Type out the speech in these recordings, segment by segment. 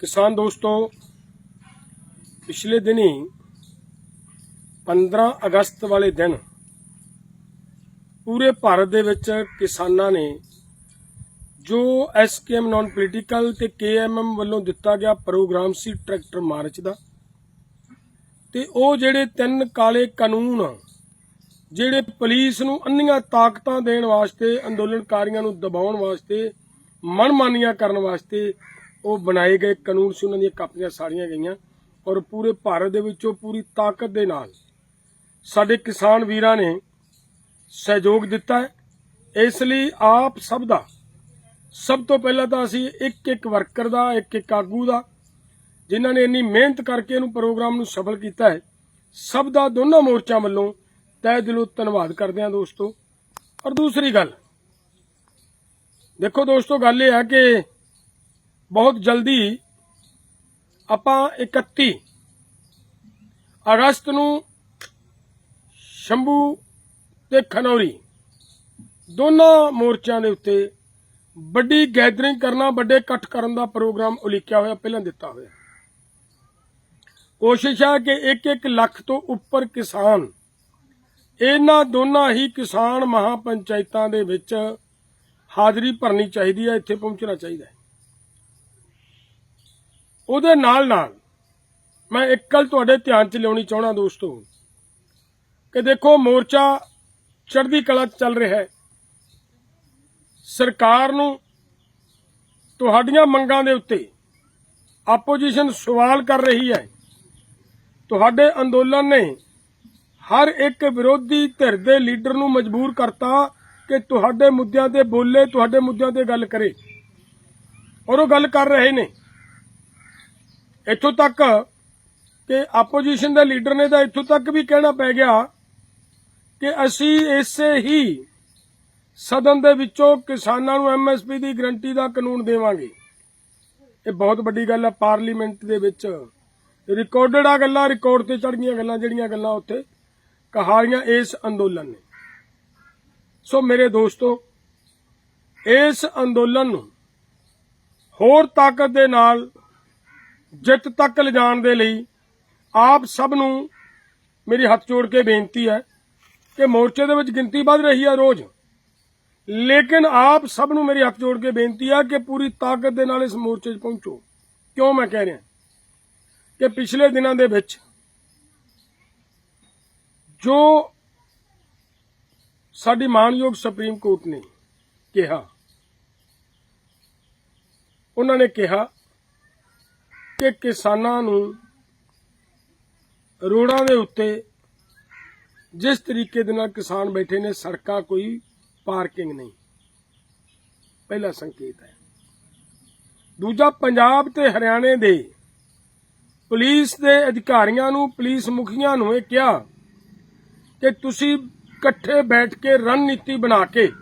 ਕਿਸਾਨ ਦੋਸਤੋ, ਪਿਛਲੇ ਦਿਨੀ 15 ਅਗਸਤ ਵਾਲੇ ਦਿਨ ਪੂਰੇ ਭਾਰਤ ਦੇ ਵਿੱਚ ਕਿਸਾਨਾਂ ਨੇ ਜੋ ਐਸਕੇਐਮ ਨਾਨ ਪੋਲੀਟੀਕਲ ਤੇ ਕੇਐਮਐਮ ਵੱਲੋਂ ਦਿੱਤਾ ਗਿਆ ਪ੍ਰੋਗਰਾਮ ਸੀ ਟਰੈਕਟਰ ਮਾਰਚ ਦਾ, ਤੇ ਉਹ ਜਿਹੜੇ ਤਿੰਨ ਕਾਲੇ ਕਾਨੂੰਨ ਜਿਹੜੇ ਪੁਲਿਸ ਨੂੰ ਅੰਨੀਆਂ ਤਾਕਤਾਂ ਦੇਣ ਵਾਸਤੇ, ਅੰਦੋਲਨਕਾਰੀਆਂ ਨੂੰ ਦਬਾਉਣ ਵਾਸਤੇ, ਮਨਮਾਨੀਆਂ ਕਰਨ ਵਾਸਤੇ ਉਹ ਬਣਾਏ ਗਏ ਕਾਨੂੰਨ ਸੀ, ਉਹਨਾਂ ਦੀਆਂ ਕਾਪੀਆਂ ਸਾੜੀਆਂ ਗਈਆਂ ਔਰ ਪੂਰੇ ਭਾਰਤ ਦੇ ਵਿੱਚੋਂ ਪੂਰੀ ਤਾਕਤ ਦੇ ਨਾਲ ਸਾਡੇ ਕਿਸਾਨ ਵੀਰਾਂ ਨੇ ਸਹਿਯੋਗ ਦਿੱਤਾ ਹੈ। ਇਸ ਲਈ ਆਪ ਸਭ ਦਾ, ਸਭ ਤੋਂ ਪਹਿਲਾਂ ਤਾਂ ਅਸੀਂ ਇੱਕ ਇੱਕ ਵਰਕਰ ਦਾ, ਇੱਕ ਇੱਕ ਆਗੂ ਦਾ, ਜਿਨ੍ਹਾਂ ਨੇ ਇੰਨੀ ਮਿਹਨਤ ਕਰਕੇ ਇਹਨੂੰ ਪ੍ਰੋਗਰਾਮ ਨੂੰ ਸਫਲ ਕੀਤਾ ਹੈ, ਸਭ ਦਾ ਦੋਨਾਂ ਮੋਰਚਿਆਂ ਵੱਲੋਂ ਤਹਿ ਦਿਲੋਂ ਧੰਨਵਾਦ ਕਰਦੇ ਹਾਂ ਦੋਸਤੋ। ਔਰ ਦੂਸਰੀ ਗੱਲ, ਦੇਖੋ ਦੋਸਤੋ, ਗੱਲ ਇਹ ਹੈ ਕਿ ਬਹੁਤ ਜਲਦੀ ਆਪਾਂ 31 ਅਗਸਤ ਨੂੰ ਸ਼ੰਭੂ ਤੇ ਖਨੌਰੀ ਦੋਨਾਂ ਮੋਰਚਿਆਂ ਦੇ ਉੱਤੇ ਵੱਡੀ ਗੈਦਰਿੰਗ ਕਰਨਾ, ਵੱਡੇ ਇਕੱਠ ਕਰਨ ਦਾ ਪ੍ਰੋਗਰਾਮ ਉਲੀਕਿਆ ਹੋਇਆ, ਪਹਿਲਾਂ ਦਿੱਤਾ ਹੋਇਆ। ਕੋਸ਼ਿਸ਼ ਹੈ ਕਿ 1-1 ਲੱਖ ਤੋਂ ਉੱਪਰ ਕਿਸਾਨ, ਇਹਨਾਂ ਦੋਨਾਂ ਹੀ ਕਿਸਾਨ ਮਹਾਪੰਚਾਇਤਾਂ ਦੇ ਵਿੱਚ ਹਾਜ਼ਰੀ ਭਰਨੀ ਚਾਹੀਦੀ ਹੈ, ਇੱਥੇ ਪਹੁੰਚਣਾ ਚਾਹੀਦਾ ਹੈ। ਉਹਦੇ ਨਾਲ ਨਾਲ ਮੈਂ ਇੱਕ ਗੱਲ ਤੁਹਾਡੇ ਧਿਆਨ 'ਚ ਲਿਆਉਣੀ ਚਾਹਣਾ ਦੋਸਤੋ ਕਿ ਦੇਖੋ ਮੋਰਚਾ ਚੜ੍ਹਦੀ ਕਲਾ 'ਚ ਚੱਲ ਰਿਹਾ ਹੈ। ਸਰਕਾਰ ਨੂੰ ਤੁਹਾਡੀਆਂ ਮੰਗਾਂ ਦੇ ਉੱਤੇ ਆਪੋਜੀਸ਼ਨ ਸਵਾਲ ਕਰ ਰਹੀ ਹੈ। ਤੁਹਾਡੇ ਅੰਦੋਲਨ ਨੇ ਹਰ ਇੱਕ ਵਿਰੋਧੀ ਧਿਰ ਦੇ ਲੀਡਰ ਨੂੰ ਮਜਬੂਰ ਕਰਤਾ ਕਿ ਤੁਹਾਡੇ ਮੁੱਦਿਆਂ ਤੇ ਬੋਲੇ, ਤੁਹਾਡੇ ਮੁੱਦਿਆਂ ਤੇ ਗੱਲ ਕਰੇ। ਔਰ ਉਹ ਗੱਲ ਕਰ ਰਹੇ ਨੇ। ਇੱਥੋਂ ਤੱਕ ਕਿ ਆਪੋਜੀਸ਼ਨ ਦੇ ਲੀਡਰ ਨੇ ਤਾਂ ਇੱਥੋਂ ਤੱਕ ਵੀ ਕਹਿਣਾ ਪੈ ਗਿਆ ਕਿ ਅਸੀਂ ਇਸੇ ਹੀ ਸਦਨ ਦੇ ਵਿੱਚੋਂ ਕਿਸਾਨਾਂ ਨੂੰ ਐਮਐਸਪੀ ਦੀ ਗਰੰਟੀ ਦਾ ਕਾਨੂੰਨ ਦੇਵਾਂਗੇ। ਇਹ ਬਹੁਤ ਵੱਡੀ ਗੱਲ ਹੈ ਪਾਰਲੀਮੈਂਟ ਦੇ ਵਿੱਚ ਰਿਕਾਰਡਡ ਆ ਗੱਲਾਂ ਰਿਕਾਰਡ ਤੇ ਚੜ ਗਈਆਂ ਗੱਲਾਂ, ਜਿਹੜੀਆਂ ਗੱਲਾਂ ਉੱਥੇ ਕਹਾਣੀਆਂ ਇਸ ਅੰਦੋਲਨ ਨੇ। ਸੋ ਮੇਰੇ ਦੋਸਤੋ, ਇਸ ਅੰਦੋਲਨ ਨੂੰ ਹੋਰ ਤਾਕਤ ਦੇ ਨਾਲ ਜਿੱਤ ਤੱਕ ਲਿਜਾਣ ਦੇ ਲਈ ਆਪ ਸਭ ਨੂੰ ਮੇਰੀ ਹੱਥ ਜੋੜ ਕੇ ਬੇਨਤੀ ਹੈ ਕਿ ਮੋਰਚੇ ਦੇ ਵਿੱਚ ਗਿਣਤੀ ਵੱਧ ਰਹੀ ਹੈ ਰੋਜ਼। ਲੇਕਿਨ ਆਪ ਸਭ ਨੂੰ ਮੇਰੀ ਹੱਥ ਜੋੜ ਕੇ ਬੇਨਤੀ ਹੈ ਕਿ ਪੂਰੀ ਤਾਕਤ ਦੇ ਨਾਲ ਇਸ ਮੋਰਚੇ 'ਚ ਪਹੁੰਚੋ। ਕਿਉਂ ਮੈਂ ਕਹਿ ਰਿਹਾ? ਕਿ ਪਿਛਲੇ ਦਿਨਾਂ ਦੇ ਵਿੱਚ ਜੋ ਸਾਡੀ ਮਾਨਯੋਗ ਸੁਪਰੀਮ ਕੋਰਟ ਨੇ ਕਿਹਾ, ਉਹਨਾਂ ਨੇ ਕਿਹਾ ਕਿ ਕਿਸਾਨਾਂ ਨੂੰ ਰੋਡਾਂ ਦੇ ਉੱਤੇ ਜਿਸ ਤਰੀਕੇ ਦੇ ਨਾਲ ਕਿਸਾਨ ਬੈਠੇ ਨੇ, ਸੜਕਾਂ ਕੋਈ ਪਾਰਕਿੰਗ ਨਹੀਂ। ਪਹਿਲਾ ਸੰਕੇਤ ਹੈ। ਦੂਜਾ, ਪੰਜਾਬ ਤੇ ਹਰਿਆਣੇ ਦੇ ਪੁਲਿਸ ਦੇ ਅਧਿਕਾਰੀਆਂ ਨੂੰ, ਪੁਲਿਸ ਮੁਖੀਆਂ ਨੂੰ ਇਹ ਕਿਹਾ ਕਿ ਤੁਸੀਂ ਇਕੱਠੇ ਬੈਠ ਕੇ ਰਣਨੀਤੀ ਬਣਾ ਕੇ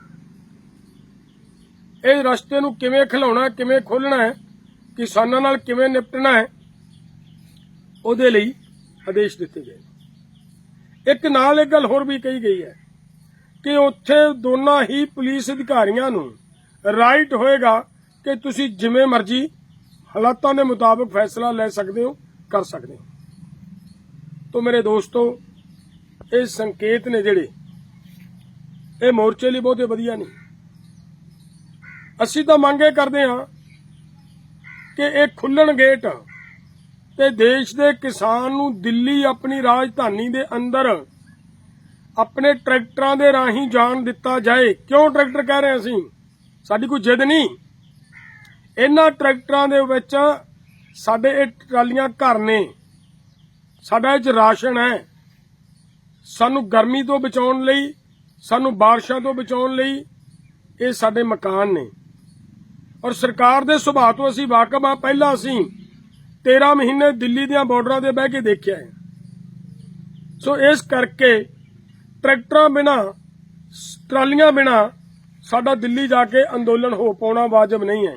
ਇਹ ਰਸਤੇ ਨੂੰ ਕਿਵੇਂ ਖਿਲਾਉਣਾ, ਕਿਵੇਂ ਖੋਲਣਾ ਹੈ ਕਿਸਾਨਾਂ ਨਾਲ ਕਿਵੇਂ ਨਿਪਟਣਾ ਹੈ, ਉਹਦੇ ਲਈ ਆਦੇਸ਼ ਦਿੱਤੇ ਗਏ ਇੱਕ ਨਾਲ ਇੱਕ ਗੱਲ ਹੋਰ ਵੀ ਕਹੀ ਗਈ ਹੈ ਕਿ ਉੱਥੇ ਦੋਨਾਂ ਹੀ ਪੁਲਿਸ ਅਧਿਕਾਰੀਆਂ ਨੂੰ ਰਾਈਟ ਹੋਏਗਾ ਕਿ ਤੁਸੀਂ ਜਿਵੇਂ ਮਰਜ਼ੀ ਹਾਲਾਤਾਂ ਦੇ ਮੁਤਾਬਕ ਫੈਸਲਾ ਲੈ ਸਕਦੇ ਹੋ, ਕਰ ਸਕਦੇ ਹੋ। ਤੋਂ ਮੇਰੇ ਦੋਸਤੋ, ਇਹ ਸੰਕੇਤ ਨੇ ਜਿਹੜੇ, ਇਹ ਮੋਰਚੇ ਲਈ ਬਹੁਤੇ ਵਧੀਆ ਨਹੀਂ ਅਸੀਂ ਤਾਂ ਮੰਗੇ ਕਰਦੇ ਹਾਂ ਕਿ ਇਹ ਖੁੱਲਣ ਗੇਟ ਤੇ ਦੇਸ਼ ਦੇ ਕਿਸਾਨ ਨੂੰ ਦਿੱਲੀ ਆਪਣੀ ਰਾਜਧਾਨੀ ਦੇ ਅੰਦਰ ਆਪਣੇ ਟਰੈਕਟਰਾਂ ਦੇ ਰਾਹੀਂ ਜਾਣ ਦਿੱਤਾ ਜਾਏ। ਕਿਉਂ ਟਰੈਕਟਰ ਕਹਿ ਰਹੇ ਅਸੀਂ? ਸਾਡੀ ਕੋਈ ਜਿੱਦ ਨਹੀਂ। ਇਹਨਾਂ ਟਰੈਕਟਰਾਂ ਦੇ ਵਿੱਚ ਸਾਡੇ ਇਹ ਟਰਾਲੀਆਂ ਘਰ ਨੇ। ਸਾਡਾ ਇਹ 'ਚ ਰਾਸ਼ਨ ਹੈ। ਸਾਨੂੰ ਗਰਮੀ ਤੋਂ ਬਚਾਉਣ ਲਈ, ਸਾਨੂੰ ਬਾਰਿਸ਼ਾਂ ਤੋਂ ਬਚਾਉਣ ਲਈ ਇਹ ਸਾਡੇ ਮਕਾਨ ਨੇ। ਔਰ ਸਰਕਾਰ ਦੇ ਸੁਭਾਅ ਤੋਂ ਅਸੀਂ ਵਾਕਫ ਆ ਪਹਿਲਾਂ ਅਸੀਂ 13 ਮਹੀਨੇ ਦਿੱਲੀ ਦੀਆਂ ਬਾਰਡਰਾਂ ਤੇ ਬਹਿ ਕੇ ਦੇਖਿਆ ਹੈ। ਸੋ ਇਸ ਕਰਕੇ ਟਰੈਕਟਰਾਂ ਬਿਨਾ, ਟਰਾਲੀਆਂ ਬਿਨਾ ਸਾਡਾ ਦਿੱਲੀ ਜਾ ਕੇ ਅੰਦੋਲਨ ਹੋ ਪਾਉਣਾ ਵਾਜਬ ਨਹੀਂ ਹੈ।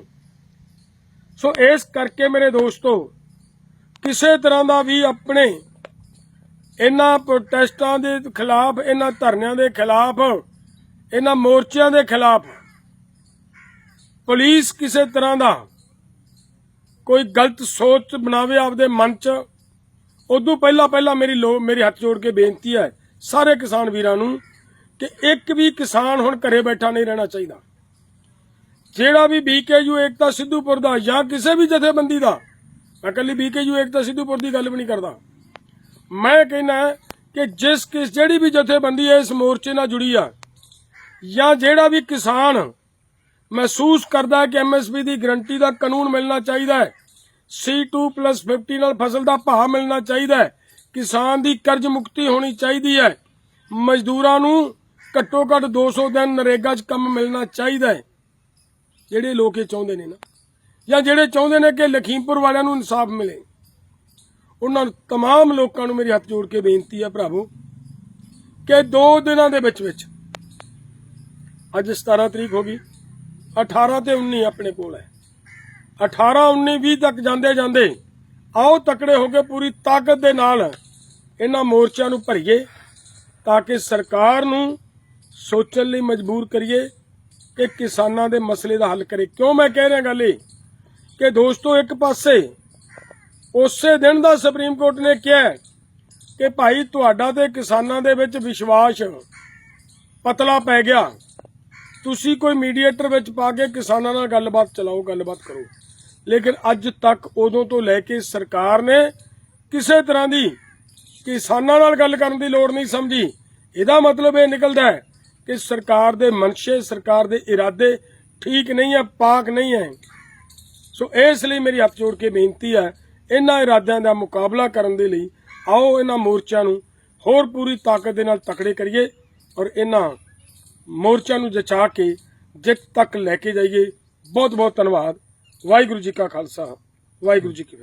ਸੋ ਇਸ ਕਰਕੇ ਮੇਰੇ ਦੋਸਤੋ, ਕਿਸੇ ਤਰ੍ਹਾਂ ਦਾ ਵੀ ਆਪਣੇ ਇਹਨਾਂ ਪ੍ਰੋਟੈਸਟਾਂ ਦੇ ਖਿਲਾਫ, ਇਹਨਾਂ ਧਰਨਿਆਂ ਦੇ ਖਿਲਾਫ, ਇਹਨਾਂ ਮੋਰਚਿਆਂ ਦੇ ਖਿਲਾਫ ਪੁਲਿਸ ਕਿਸੇ ਤਰ੍ਹਾਂ ਦਾ ਕੋਈ ਗਲਤ ਸੋਚ ਬਣਾਵੇ ਆਪਦੇ ਮਨ 'ਚ, ਉਦੋਂ ਪਹਿਲਾਂ ਪਹਿਲਾਂ ਮੇਰੀ ਲੋ, ਮੇਰੇ ਹੱਥ ਜੋੜ ਕੇ ਬੇਨਤੀ ਹੈ ਸਾਰੇ ਕਿਸਾਨ ਵੀਰਾਂ ਨੂੰ ਕਿ ਇੱਕ ਵੀ ਕਿਸਾਨ ਹੁਣ ਘਰੇ ਬੈਠਾ ਨਹੀਂ ਰਹਿਣਾ ਚਾਹੀਦਾ। ਜਿਹੜਾ ਵੀ ਬੀਕੇਯੂ ਏਕਤਾ ਸਿੱਧੂਪੁਰ ਦਾ ਜਾਂ ਕਿਸੇ ਵੀ ਜਥੇਬੰਦੀ ਦਾ, ਮੈਂ ਕੱਲੀ ਬੀਕੇਯੂ ਏਕਤਾ ਸਿੱਧੂਪੁਰ ਦੀ ਗੱਲ ਵੀ ਨਹੀਂ ਕਰਦਾ। ਮੈਂ ਕਹਿੰਦਾ ਕਿ ਜਿਸ ਕਿਸ ਜਿਹੜੀ ਵੀ ਜਥੇਬੰਦੀ ਇਸ ਮੋਰਚੇ ਨਾਲ ਜੁੜੀ ਆ, ਜਾਂ ਜਿਹੜਾ ਵੀ ਕਿਸਾਨ ਮਹਿਸੂਸ ਕਰਦਾ ਹੈ ਕਿ ਐਮਐਸਪੀ ਦੀ ਗਰੰਟੀ ਦਾ ਕਾਨੂੰਨ ਮਿਲਣਾ ਚਾਹੀਦਾ ਹੈ C2+50 ਨਾਲ ਫਸਲ ਦਾ ਭਾਅ ਮਿਲਣਾ ਚਾਹੀਦਾ ਹੈ ਕਿਸਾਨ ਦੀ ਕਰਜ਼ ਮੁਕਤੀ ਹੋਣੀ ਚਾਹੀਦੀ ਹੈ ਮਜ਼ਦੂਰਾਂ ਨੂੰ ਘੱਟੋ ਘੱਟ 200 ਦਿਨ ਨਰੇਗਾ 'ਚ ਕੰਮ ਮਿਲਣਾ ਚਾਹੀਦਾ ਹੈ ਜਿਹੜੇ ਲੋਕ ਇਹ ਚਾਹੁੰਦੇ ਨੇ ਨਾ ਜਾਂ ਜਿਹੜੇ ਚਾਹੁੰਦੇ ਨੇ ਕਿ ਲਖੀਮਪੁਰ ਵਾਲਿਆਂ ਨੂੰ ਇਨਸਾਫ ਮਿਲੇ ਉਹਨਾਂ ਨੂੰ तमाम ਲੋਕਾਂ ਨੂੰ ਮੇਰੇ ਹੱਥ ਜੋੜ ਕੇ ਬੇਨਤੀ ਹੈ ਭਰਾਵੋ ਕਿ ਦੋ ਦਿਨਾਂ ਦੇ ਵਿੱਚ ਵਿੱਚ ਅੱਜ 17 ਤਰੀਕ ਹੋ ਗਈ 18 ਤੇ 19 ਆਪਣੇ ਕੋਲ ਹੈ। 18 19 20 ਤੱਕ ਜਾਂਦੇ ਜਾਂਦੇ ਆਓ ਤਕੜੇ ਹੋ ਕੇ ਪੂਰੀ ਤਾਕਤ ਦੇ ਨਾਲ ਇਹਨਾਂ ਮੋਰਚਿਆਂ ਨੂੰ ਭਰੀਏ ਤਾਂ ਕਿ ਸਰਕਾਰ ਨੂੰ ਸੋਚਣ ਲਈ ਮਜਬੂਰ ਕਰੀਏ ਕਿ ਕਿਸਾਨਾਂ ਦੇ ਮਸਲੇ ਦਾ ਹੱਲ ਕਰੇ। ਕਿਉਂ ਮੈਂ ਕਹਿ ਰਿਹਾ ਗੱਲ ਇਹ ਕਿ ਦੋਸਤੋ ਇੱਕ ਪਾਸੇ ਉਸੇ ਦਿਨ ਦਾ ਸੁਪਰੀਮ ਕੋਰਟ ਨੇ ਕਿਹਾ ਕਿ ਭਾਈ ਤੁਹਾਡਾ ਤੇ ਕਿਸਾਨਾਂ ਦੇ ਵਿੱਚ ਵਿਸ਼ਵਾਸ ਪਤਲਾ ਪੈ ਗਿਆ। ਤੁਸੀਂ ਕੋਈ ਮੀਡੀਏਟਰ ਵਿੱਚ ਪਾ ਕੇ ਕਿਸਾਨਾਂ ਨਾਲ ਗੱਲਬਾਤ ਚਲਾਓ, ਗੱਲਬਾਤ ਕਰੋ। ਲੇਕਿਨ ਅੱਜ ਤੱਕ ਉਦੋਂ ਤੋਂ ਲੈ ਕੇ ਸਰਕਾਰ ਨੇ ਕਿਸੇ ਤਰ੍ਹਾਂ ਦੀ ਕਿਸਾਨਾਂ ਨਾਲ ਗੱਲ ਕਰਨ ਦੀ ਲੋੜ ਨਹੀਂ ਸਮਝੀ। ਇਹਦਾ ਮਤਲਬ ਇਹ ਨਿਕਲਦਾ ਹੈ ਕਿ ਸਰਕਾਰ ਦੇ ਮਨਸ਼ੇ, ਸਰਕਾਰ ਦੇ ਇਰਾਦੇ ਠੀਕ ਨਹੀਂ ਹੈ, ਪਾਕ ਨਹੀਂ ਹੈ। ਸੋ ਇਸ ਲਈ ਮੇਰੀ ਹੱਥ ਜੋੜ ਕੇ ਬੇਨਤੀ ਹੈ, ਇਹਨਾਂ ਇਰਾਦਿਆਂ ਦਾ ਮੁਕਾਬਲਾ ਕਰਨ ਦੇ ਲਈ ਆਓ ਇਹਨਾਂ ਮੋਰਚਿਆਂ ਨੂੰ ਹੋਰ ਪੂਰੀ ਤਾਕਤ ਦੇ ਨਾਲ ਤਕੜੇ ਕਰੀਏ ਔਰ ਇਹਨਾਂ ਮੋਰਚਾ ਨੂੰ ਜਚਾ ਕੇ ਜਿੱਤ ਤੱਕ ਲੈ ਕੇ ਜਾਈਏ। ਬਹੁਤ ਬਹੁਤ ਧੰਨਵਾਦ। ਵਾਹਿਗੁਰੂ ਜੀ ਕਾ ਖਾਲਸਾ। ਵਾਹਿਗੁਰੂ ਜੀ ਕੀ